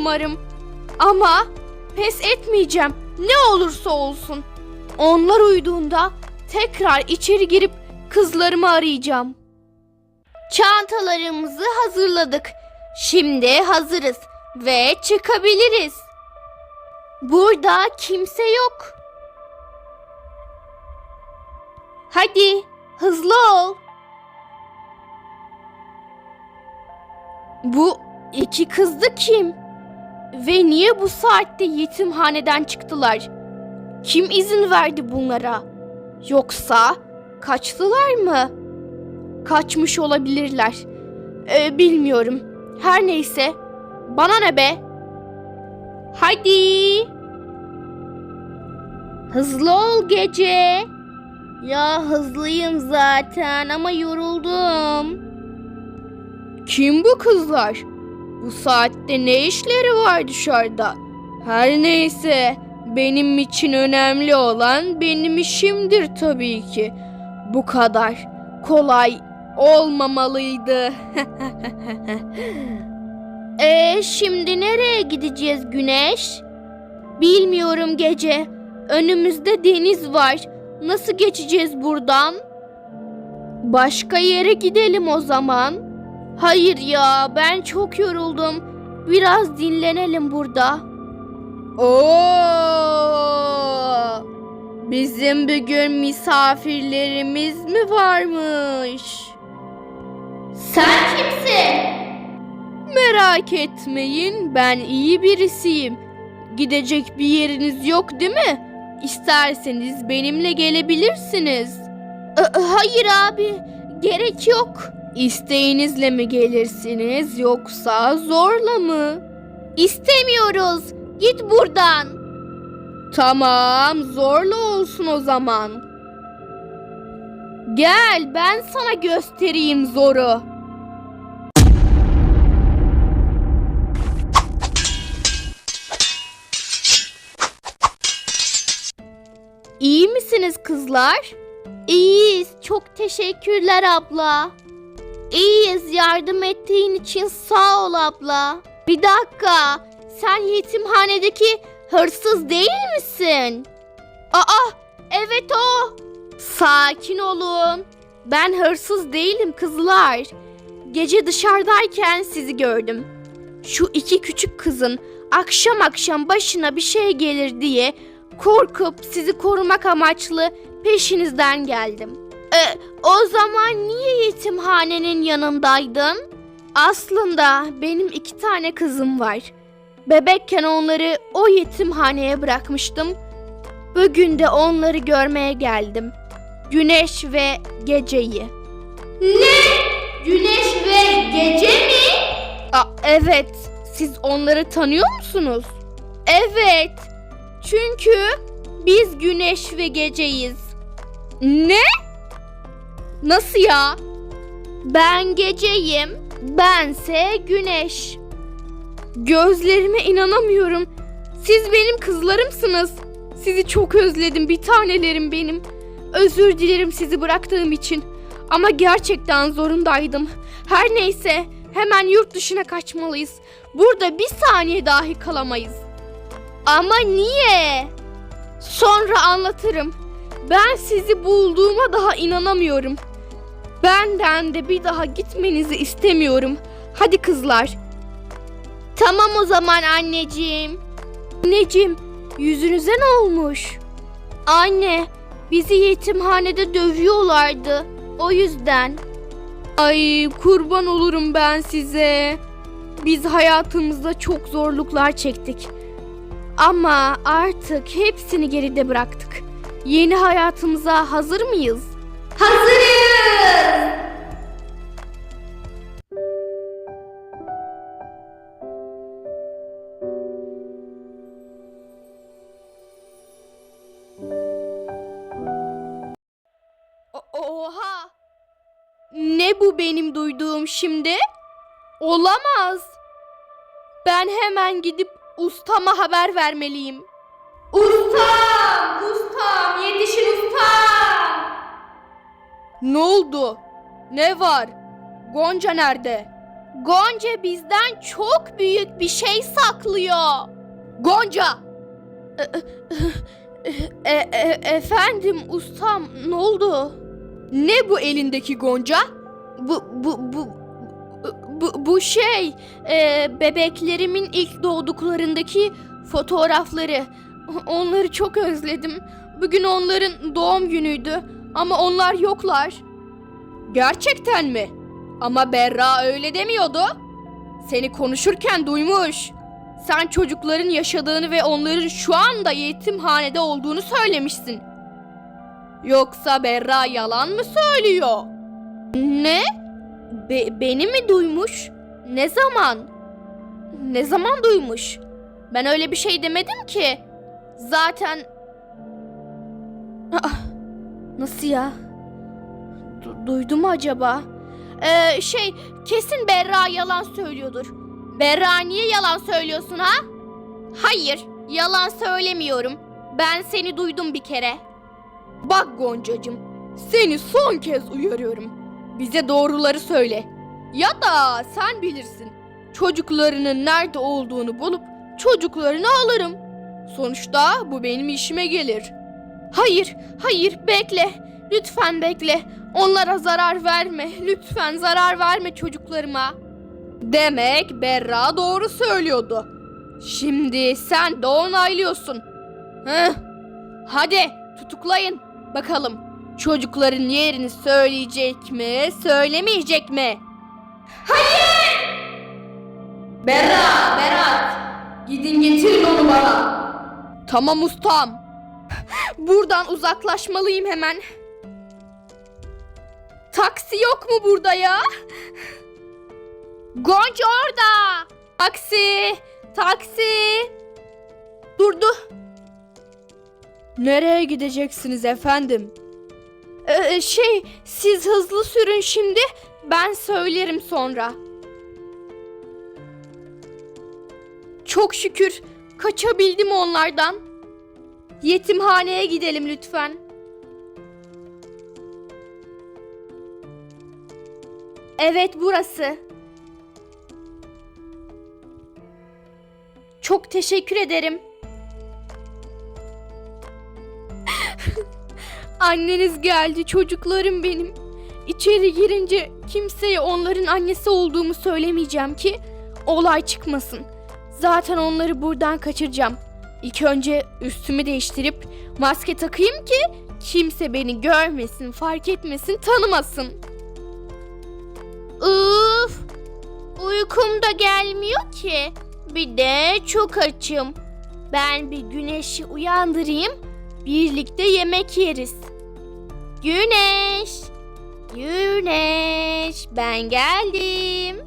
umarım. Ama pes etmeyeceğim. Ne olursa olsun. Onlar uyuduğunda tekrar içeri girip kızlarımı arayacağım. Çantalarımızı hazırladık. Şimdi hazırız ve çıkabiliriz. Burada kimse yok. Hadi hızlı ol. Bu iki kız da kim? Ve niye bu saatte yetimhaneden çıktılar? Kim izin verdi bunlara? Yoksa kaçtılar mı? Kaçmış olabilirler. Ee, bilmiyorum. Her neyse. Bana ne be? Hadi. Hızlı ol gece. Ya hızlıyım zaten ama yoruldum. Kim bu kızlar? Bu saatte ne işleri var dışarıda? Her neyse, benim için önemli olan benim işimdir tabii ki. Bu kadar kolay olmamalıydı. e şimdi nereye gideceğiz Güneş? Bilmiyorum gece. Önümüzde deniz var. Nasıl geçeceğiz buradan? Başka yere gidelim o zaman. Hayır ya, ben çok yoruldum. Biraz dinlenelim burada. Oo! Bizim bugün misafirlerimiz mi varmış? Sen kimsin? Merak etmeyin, ben iyi birisiyim. Gidecek bir yeriniz yok değil mi? İsterseniz benimle gelebilirsiniz. hayır abi, gerek yok. İsteğinizle mi gelirsiniz yoksa zorla mı? İstemiyoruz. Git buradan. Tamam, zorla olsun o zaman. Gel, ben sana göstereyim zoru. İyi misiniz kızlar? İyiyiz. Çok teşekkürler abla. İyiyiz. Yardım ettiğin için sağ ol abla. Bir dakika. Sen yetimhanedeki hırsız değil misin? Aa, evet o. Sakin olun. Ben hırsız değilim kızlar. Gece dışarıdayken sizi gördüm. Şu iki küçük kızın akşam akşam başına bir şey gelir diye korkup sizi korumak amaçlı peşinizden geldim. E, o zaman niye yetimhanenin yanındaydın? Aslında benim iki tane kızım var. Bebekken onları o yetimhaneye bırakmıştım. Bugün de onları görmeye geldim. Güneş ve geceyi. Ne? Güneş ve gece mi? Aa, evet. Siz onları tanıyor musunuz? Evet. Çünkü biz güneş ve geceyiz. Ne? Nasıl ya? Ben geceyim, bense güneş. Gözlerime inanamıyorum. Siz benim kızlarımsınız. Sizi çok özledim bir tanelerim benim. Özür dilerim sizi bıraktığım için. Ama gerçekten zorundaydım. Her neyse hemen yurt dışına kaçmalıyız. Burada bir saniye dahi kalamayız. Ama niye? Sonra anlatırım. Ben sizi bulduğuma daha inanamıyorum. Benden de bir daha gitmenizi istemiyorum. Hadi kızlar. Tamam o zaman anneciğim. Anneciğim, yüzünüze ne olmuş? Anne, bizi yetimhanede dövüyorlardı. O yüzden. Ay kurban olurum ben size. Biz hayatımızda çok zorluklar çektik. Ama artık hepsini geride bıraktık. Yeni hayatımıza hazır mıyız? Hazırız. Oha! Ne bu benim duyduğum şimdi? Olamaz. Ben hemen gidip ustama haber vermeliyim. Ustam! Ustam! Yetişin ustam! Ne oldu? Ne var? Gonca nerede? Gonca bizden çok büyük bir şey saklıyor. Gonca! E, e, efendim ustam ne oldu? Ne bu elindeki Gonca? Bu bu bu bu, bu şey e, bebeklerimin ilk doğduklarındaki fotoğrafları. Onları çok özledim. Bugün onların doğum günüydü ama onlar yoklar. Gerçekten mi? Ama Berra öyle demiyordu. Seni konuşurken duymuş. Sen çocukların yaşadığını ve onların şu anda yetimhanede olduğunu söylemişsin. Yoksa Berra yalan mı söylüyor? Ne? Be- beni mi duymuş? Ne zaman? Ne zaman duymuş? Ben öyle bir şey demedim ki. Zaten... Aa, nasıl ya? Du- duydu mu acaba? Ee, şey kesin Berra yalan söylüyordur. Berra niye yalan söylüyorsun ha? Hayır yalan söylemiyorum. Ben seni duydum bir kere. Bak Goncacığım seni son kez uyarıyorum. Bize doğruları söyle. Ya da sen bilirsin. Çocuklarının nerede olduğunu bulup çocuklarını alırım. Sonuçta bu benim işime gelir. Hayır, hayır bekle. Lütfen bekle. Onlara zarar verme. Lütfen zarar verme çocuklarıma. Demek Berra doğru söylüyordu. Şimdi sen de onaylıyorsun. Heh. Hadi tutuklayın. Bakalım çocukların yerini söyleyecek mi, söylemeyecek mi? Hayır! Berra, Berat. Gidin getirin onu bana. Tamam ustam. Buradan uzaklaşmalıyım hemen. Taksi yok mu burada ya? Gonca orada. Taksi, taksi. Durdu. Nereye gideceksiniz efendim? Ee, şey, siz hızlı sürün şimdi. Ben söylerim sonra. Çok şükür kaçabildim onlardan. Yetimhaneye gidelim lütfen. Evet burası. Çok teşekkür ederim. Anneniz geldi çocuklarım benim. İçeri girince kimseye onların annesi olduğumu söylemeyeceğim ki olay çıkmasın. Zaten onları buradan kaçıracağım. İlk önce üstümü değiştirip maske takayım ki kimse beni görmesin, fark etmesin, tanımasın. Uf! Uykum da gelmiyor ki. Bir de çok açım. Ben bir güneşi uyandırayım. Birlikte yemek yeriz. Güneş! Güneş! Ben geldim.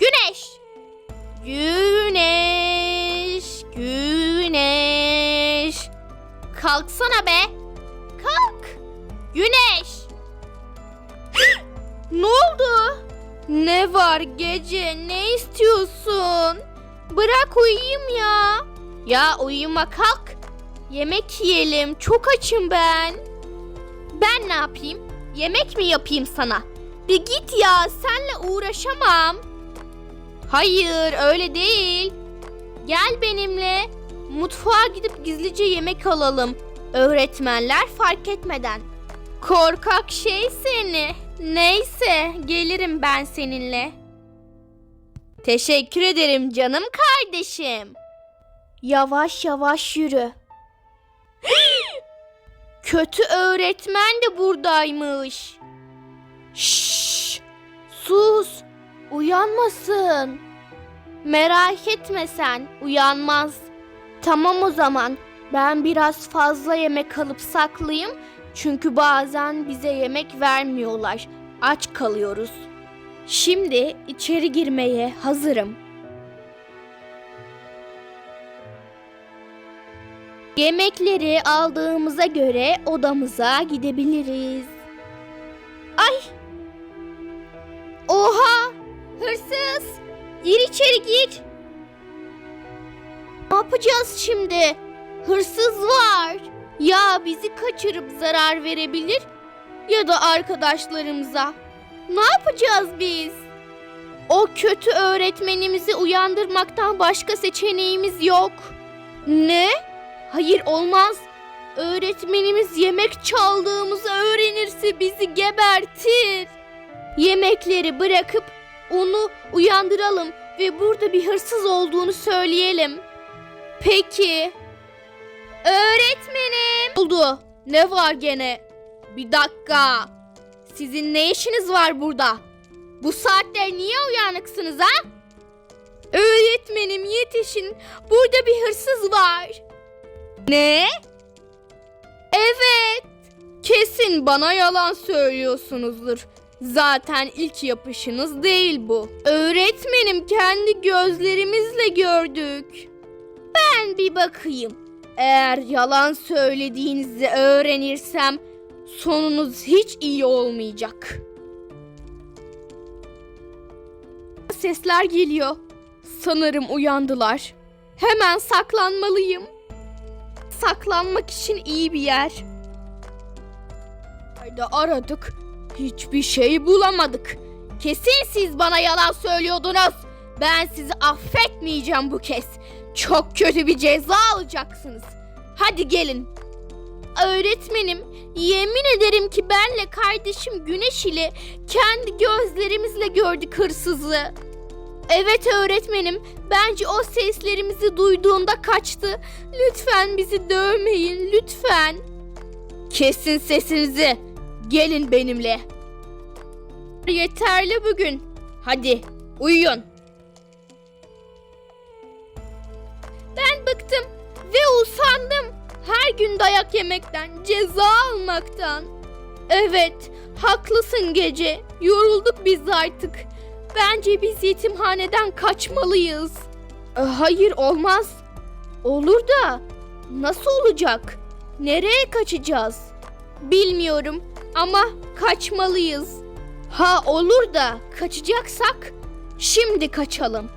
Güneş! Güneş! Güneş! Kalksana be! Kalk! Güneş! ne oldu? Ne var gece? Ne istiyorsun? Bırak uyuyayım ya. Ya uyuma kalk. Yemek yiyelim. Çok açım ben. Ben ne yapayım? Yemek mi yapayım sana? Bir git ya. Senle uğraşamam. Hayır, öyle değil. Gel benimle. Mutfağa gidip gizlice yemek alalım. Öğretmenler fark etmeden. Korkak şey seni. Neyse, gelirim ben seninle. Teşekkür ederim canım kardeşim. Yavaş yavaş yürü. Kötü öğretmen de buradaymış. Şşş! Sus! Uyanmasın. Merak etme sen, uyanmaz. Tamam o zaman. Ben biraz fazla yemek alıp saklayayım. Çünkü bazen bize yemek vermiyorlar. Aç kalıyoruz. Şimdi içeri girmeye hazırım. Yemekleri aldığımıza göre odamıza gidebiliriz. Ay! Oha! Hırsız! Gir içeri gir. Ne yapacağız şimdi? Hırsız var. Ya bizi kaçırıp zarar verebilir ya da arkadaşlarımıza. Ne yapacağız biz? O kötü öğretmenimizi uyandırmaktan başka seçeneğimiz yok. Ne? Hayır olmaz. Öğretmenimiz yemek çaldığımızı öğrenirse bizi gebertir. Yemekleri bırakıp onu uyandıralım ve burada bir hırsız olduğunu söyleyelim. Peki. Öğretmenim. Oldu. Ne var gene? Bir dakika. Sizin ne işiniz var burada? Bu saatte niye uyanıksınız ha? Öğretmenim yetişin. Burada bir hırsız var. Ne? Evet. Kesin bana yalan söylüyorsunuzdur. Zaten ilk yapışınız değil bu. Öğretmenim kendi gözlerimizle gördük. Ben bir bakayım. Eğer yalan söylediğinizi öğrenirsem sonunuz hiç iyi olmayacak. Sesler geliyor. Sanırım uyandılar. Hemen saklanmalıyım. Saklanmak için iyi bir yer. Nerede aradık? Hiçbir şey bulamadık. Kesin siz bana yalan söylüyordunuz. Ben sizi affetmeyeceğim bu kez. Çok kötü bir ceza alacaksınız. Hadi gelin. Öğretmenim, yemin ederim ki benle kardeşim Güneş ile kendi gözlerimizle gördük hırsızı. Evet öğretmenim, bence o seslerimizi duyduğunda kaçtı. Lütfen bizi dövmeyin, lütfen. Kesin sesinizi. Gelin benimle. Yeterli bugün. Hadi uyuyun. Ben bıktım ve usandım. Her gün dayak yemekten, ceza almaktan. Evet, haklısın gece. Yorulduk biz artık. Bence biz yetimhaneden kaçmalıyız. E, hayır olmaz. Olur da nasıl olacak? Nereye kaçacağız? Bilmiyorum ama kaçmalıyız. Ha olur da kaçacaksak şimdi kaçalım.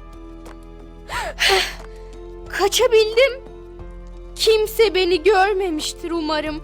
Kaçabildim. Kimse beni görmemiştir umarım.